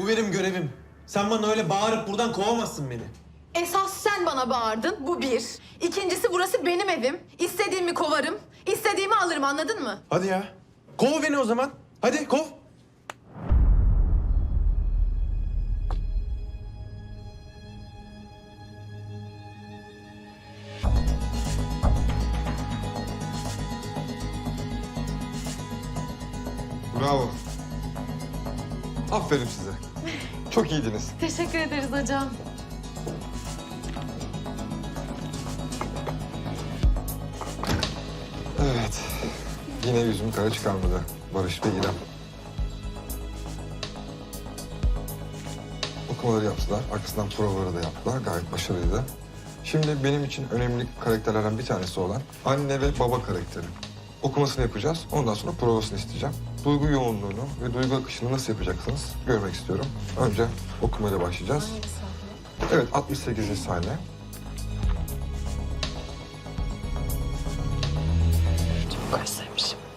Bu benim görevim. Sen bana öyle bağırıp buradan kovamazsın beni. Esas sen bana bağırdın, bu bir. İkincisi burası benim evim. İstediğimi kovarım, istediğimi alırım anladın mı? Hadi ya. Kov beni o zaman. Hadi kov. Bravo. Aferin size. Çok iyiydiniz. Teşekkür ederiz hocam. Evet. Yine yüzümü kara çıkarmadı Barış ve İrem. Okumaları yaptılar. Arkasından provaları da yaptılar. Gayet başarılıydı. Şimdi benim için önemli karakterlerden bir tanesi olan anne ve baba karakteri. Okumasını yapacağız. Ondan sonra provasını isteyeceğim. Duygu yoğunluğunu ve duygu akışını nasıl yapacaksınız görmek istiyorum. Önce okumayla başlayacağız. Evet 68. sahne. Çok özledim.